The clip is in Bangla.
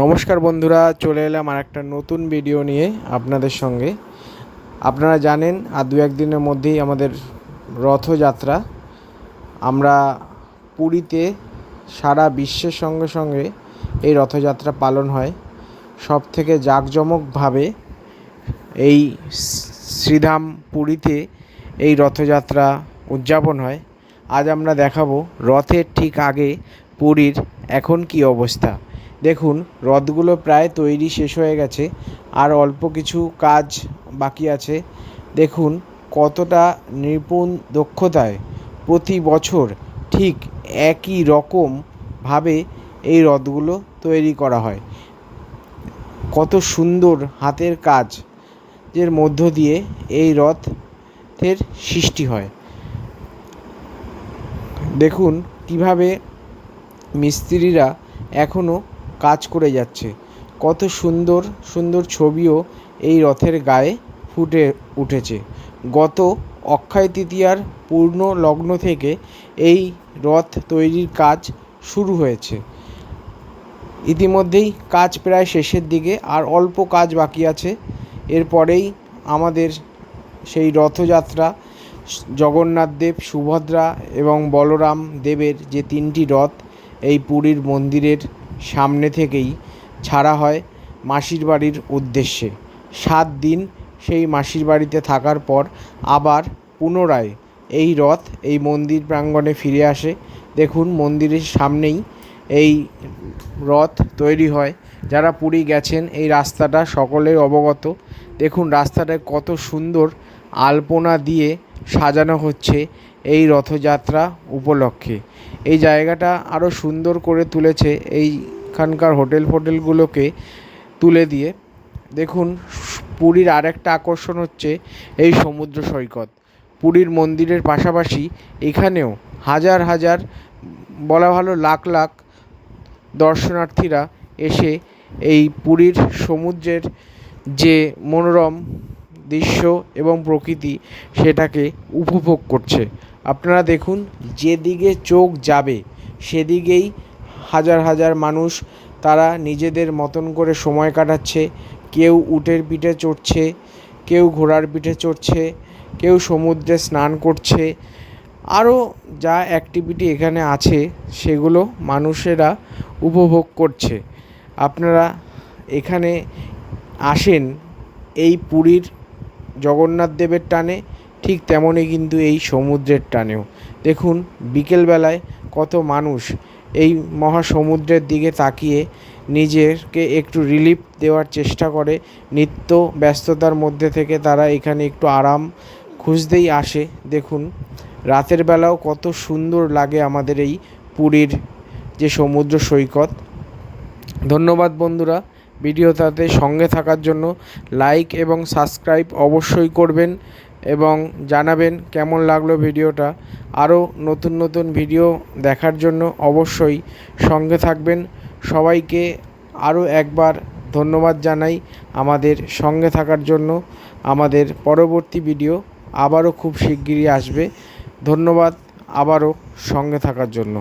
নমস্কার বন্ধুরা, চলে এলাম আর একটা নতুন ভিডিও নিয়ে আপনাদের সঙ্গে। আপনারা জানেন, আর দু একদিনের মধ্যেই আমাদের রথযাত্রা। আমরা পুরীতে সারা বিশ্বের সঙ্গে সঙ্গে এই রথযাত্রা পালন হয়। সব থেকে জাঁকজমকভাবে এই শ্রীধাম পুরীতে এই রথযাত্রা উদযাপন হয়। আজ আমরা দেখাবো রথের ঠিক আগে পুরীর এখন কি অবস্থা। দেখুন, রথগুলো প্রায় তৈরি শেষ হয়ে গেছে, আর অল্প কিছু কাজ বাকি আছে। দেখুন কতটা নিপুণ দক্ষতায় প্রতি বছর ঠিক একই রকমভাবে এই রথগুলো তৈরি করা হয়। কত সুন্দর হাতের কাজ এর মধ্য দিয়ে এই রথের সৃষ্টি হয়। দেখুন কীভাবে মিস্ত্রিরা এখনও কাজ করে যাচ্ছে। কত সুন্দর সুন্দর ছবিও এই রথের গায়ে ফুটে উঠেছে। গত অক্ষয় তৃতীয়ার পূর্ণ লগ্ন থেকে এই রথ তৈরির কাজ শুরু হয়েছে। ইতিমধ্যেই কাজ প্রায় শেষের দিকে আর অল্প কাজ বাকি আছে। এরপরেই আমাদের সেই রথযাত্রা, জগন্নাথ দেব, সুভদ্রা এবং বলরাম দেবের যে তিনটি রথ, এই পুরীর মন্দিরের সামনে থেকেই ছাড়া হয় মাসির বাড়ির উদ্দেশ্যে। সাত দিন সেই মাসির বাড়িতে থাকার পর আবার পুনরায় এই রথ, এই মন্দির প্রাঙ্গণে ফিরে আসে। দেখুন, মন্দিরের সামনেই এই রথ তৈরি হয়। যারা পুরী গেছেন, এই রাস্তাটা সকলেই অবগত। দেখুন, রাস্তাটায় কত সুন্দর আলপনা দিয়ে সাজানো হচ্ছে। এই রথযাত্রা উপলক্ষে। এই জায়গাটা আরও সুন্দর করে তুলেছে এইখানকার হোটেল ফোটেলগুলোকে তুলে দিয়ে। দেখুন, পুরীর আরেকটা আকর্ষণ হচ্ছে এই সমুদ্র সৈকত। পুরীর মন্দিরের পাশাপাশি এখানেও হাজার হাজার, বলা ভালো লাখ লাখ দর্শনার্থীরা এসে এই পুরীর সমুদ্রের যে মনোরম দৃশ্য এবং প্রকৃতি সেটাকে উপভোগ করছে। আপনারা দেখুন, যেদিকে চোখ যাবে, সেদিকেই হাজার হাজার মানুষ তারা নিজেদের মতন করে সময় কাটাচ্ছে। কেউ উটের পিঠে চড়ছে, কেউ ঘোড়ার পিঠে চড়ছে, কেউ সমুদ্রে স্নান করছে। আরও যা অ্যাক্টিভিটি এখানে আছে, সেগুলো মানুষেরা উপভোগ করছে। আপনারা এখানে আসেন এই পুরীর জগন্নাথ দেবের টানে। ঠিক তেমনই কিন্তু এই সমুদ্রের টানেও। দেখুন, বিকেলবেলায় কত মানুষ এই মহাসমুদ্রের দিকে তাকিয়ে নিজেকে একটু রিলিফ দেওয়ার চেষ্টা করে। নিত্য ব্যস্ততার মধ্যে থেকে তারা এখানে একটু আরাম খুঁজতেই আসে। দেখুন, রাতের বেলাও কত সুন্দর লাগে আমাদের এই পুরীর যে সমুদ্র সৈকত। ধন্যবাদ বন্ধুরা, ভিডিওটাতে সঙ্গে থাকার জন্য লাইক এবং সাবস্ক্রাইব অবশ্যই করবেন। এবং জানাবেন কেমন লাগল ভিডিওটা। আরও নতুন নতুন ভিডিও দেখার জন্য অবশ্যই সঙ্গে থাকবেন। সবাইকে আরও একবার ধন্যবাদ জানাই আমাদের সঙ্গে থাকার জন্য। আমাদের পরবর্তী ভিডিও আবারও খুব শিগগিরই আসবে। ধন্যবাদ আবারও সঙ্গে থাকার জন্য।